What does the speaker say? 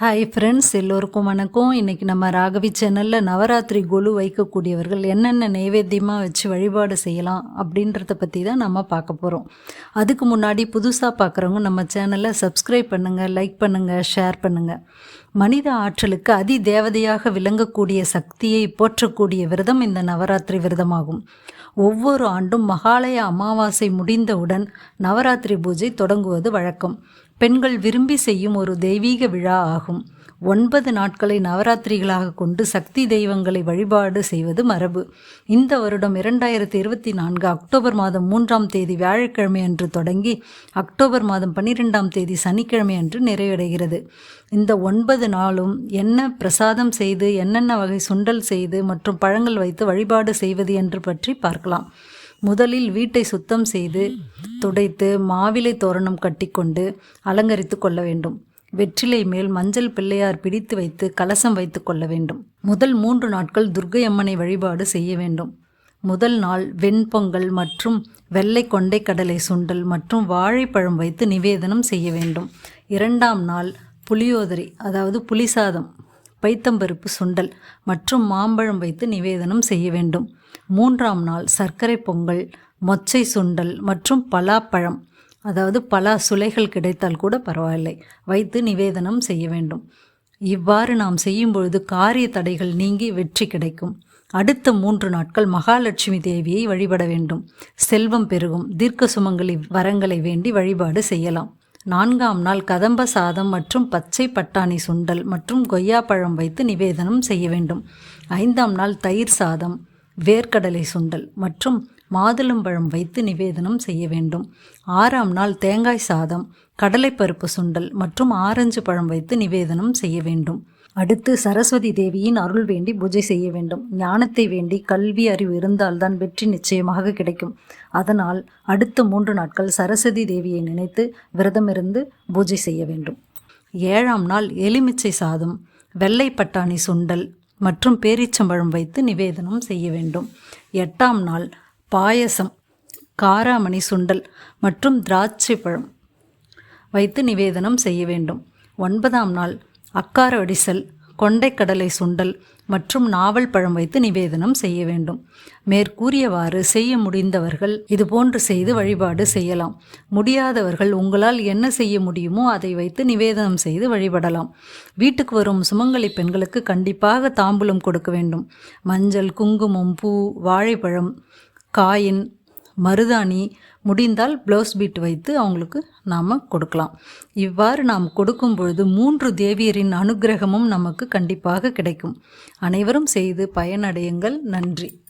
Hi friends எல்லோருக்கும் வணக்கம். இன்றைக்கி நம்ம ராகவி சேனலில் நவராத்திரி கொலு வைக்கக்கூடியவர்கள் என்னென்ன நைவேத்தியமாக வச்சு வழிபாடு செய்யலாம் அப்படின்றத பற்றி தான் நம்ம பார்க்க போகிறோம் அதுக்கு முன்னாடி புதுசாக பார்க்குறவங்க நம்ம சேனலை சப்ஸ்கிரைப் பண்ணுங்கள் லைக் பண்ணுங்கள் ஷேர் பண்ணுங்கள் மனித ஆற்றலுக்கு அதி தேவதையாக விளங்கக்கூடிய சக்தியை போற்றக்கூடிய விரதம் இந்த நவராத்திரி விரதமாகும். ஒவ்வொரு ஆண்டும் மகாலய அமாவாசை முடிந்தவுடன் நவராத்திரி பூஜை தொடங்குவது வழக்கம். பெண்கள் விரும்பி செய்யும் ஒரு தெய்வீக விழா ஆகும். ஒன்பது நாட்களை நவராத்திரிகளாக கொண்டு சக்தி தெய்வங்களை வழிபாடு செய்வது மரபு. இந்த வருடம் இரண்டாயிரத்தி இருபத்தி நான்கு அக்டோபர் மாதம் மூன்றாம் தேதி வியாழக்கிழமை அன்று தொடங்கி அக்டோபர் மாதம் பன்னிரெண்டாம் தேதி சனிக்கிழமை அன்று நிறைவடைகிறது. இந்த ஒன்பது நாளும் என்ன பிரசாதம் செய்து என்னென்ன வகை சுண்டல் செய்து மற்றும் பழங்கள் வைத்து வழிபாடு செய்வது என்று பற்றி பார்க்கலாம். முதலில் வீட்டை சுத்தம் செய்து துடைத்து மாவிலை தோரணம் கட்டிக்கொண்டு அலங்கரித்து கொள்ள வேண்டும். வெற்றிலை மேல் மஞ்சள் பிள்ளையார் பிடித்து வைத்து கலசம் வைத்து கொள்ள வேண்டும். முதல் மூன்று நாட்கள் துர்க்கை அம்மனை வழிபாடு செய்ய வேண்டும். முதல் நாள் வெண்பொங்கல் மற்றும் வெள்ளை கொண்டை கடலை சுண்டல் மற்றும் வாழைப்பழம் வைத்து நிவேதனம் செய்ய வேண்டும். இரண்டாம் நாள் புளியோதரை அதாவது புளிசாதம். பைத்தம்பருப்பு சுண்டல் மற்றும் மாம்பழம் வைத்து நிவேதனம் செய்ய வேண்டும். மூன்றாம் நாள் சர்க்கரை பொங்கல் மொச்சை சுண்டல் மற்றும் பலாப்பழம் அதாவது பலா சுலைகள் கிடைத்தால் கூட பரவாயில்லை வைத்து நிவேதனம் செய்ய வேண்டும். இவ்வாறு நாம் செய்யும் பொழுது காரிய தடைகள் நீங்கி வெற்றி கிடைக்கும். அடுத்த மூன்று நாட்கள் மகாலட்சுமி தேவியை வழிபட வேண்டும். செல்வம் பெருகும் தீர்க்க சுமங்கலி வரங்களை வேண்டி வழிபாடு செய்யலாம். நான்காம் நாள் கதம்ப சாதம் மற்றும் பச்சை பட்டாணி சுண்டல் மற்றும் கொய்யாப்பழம் வைத்து நிவேதனம் செய்ய வேண்டும். ஐந்தாம் நாள் தயிர் சாதம் வேர்க்கடலை சுண்டல் மற்றும் மாதுளம்பழம் வைத்து நிவேதனம் செய்ய வேண்டும். ஆறாம் நாள் தேங்காய் சாதம் கடலைப்பருப்பு சுண்டல் மற்றும் ஆரஞ்சு பழம் வைத்து நிவேதனம் செய்ய வேண்டும். அடுத்து சரஸ்வதி தேவியின் அருள் வேண்டி பூஜை செய்ய வேண்டும். ஞானத்தை வேண்டி கல்வி அறிவு இருந்தால்தான் வெற்றி நிச்சயமாக கிடைக்கும். அதனால் அடுத்த மூன்று நாட்கள் சரஸ்வதி தேவியை நினைத்து விரதமிருந்து பூஜை செய்ய வேண்டும். ஏழாம் நாள் எலுமிச்சை சாதம் வெள்ளை பட்டாணி சுண்டல் மற்றும் பேரீச்சம்பழம் வைத்து நிவேதனம் செய்ய வேண்டும். எட்டாம் நாள் பாயசம் காராமணி சுண்டல் மற்றும் திராட்சை பழம் வைத்து நிவேதனம் செய்ய வேண்டும். ஒன்பதாம் நாள் அக்கார வடிசல் கொண்டைக்கடலை சுண்டல் மற்றும் நாவல் பழம் வைத்து நிவேதனம் செய்ய வேண்டும். மேற்கூறியவாறு செய்ய முடிந்தவர்கள் இதுபோன்று செய்து வழிபாடு செய்யலாம். முடியாதவர்கள் உங்களால் என்ன செய்ய முடியுமோ அதை வைத்து நிவேதனம் செய்து வழிபடலாம். வீட்டுக்கு வரும் சுமங்கலி பெண்களுக்கு கண்டிப்பாக தாம்பூலம் கொடுக்க வேண்டும். மஞ்சள் குங்குமம் பூ வாழைப்பழம் காயின் மருதாணி முடிந்தால் ப்ளவுஸ் பீட் வைத்து அவங்களுக்கு நாம் கொடுக்கலாம். இவ்வாறு நாம் கொடுக்கும் பொழுது மூன்று தேவியரின் அனுகிரகமும் நமக்கு கண்டிப்பாக கிடைக்கும். அனைவரும் செய்து பயனடையுங்கள். நன்றி.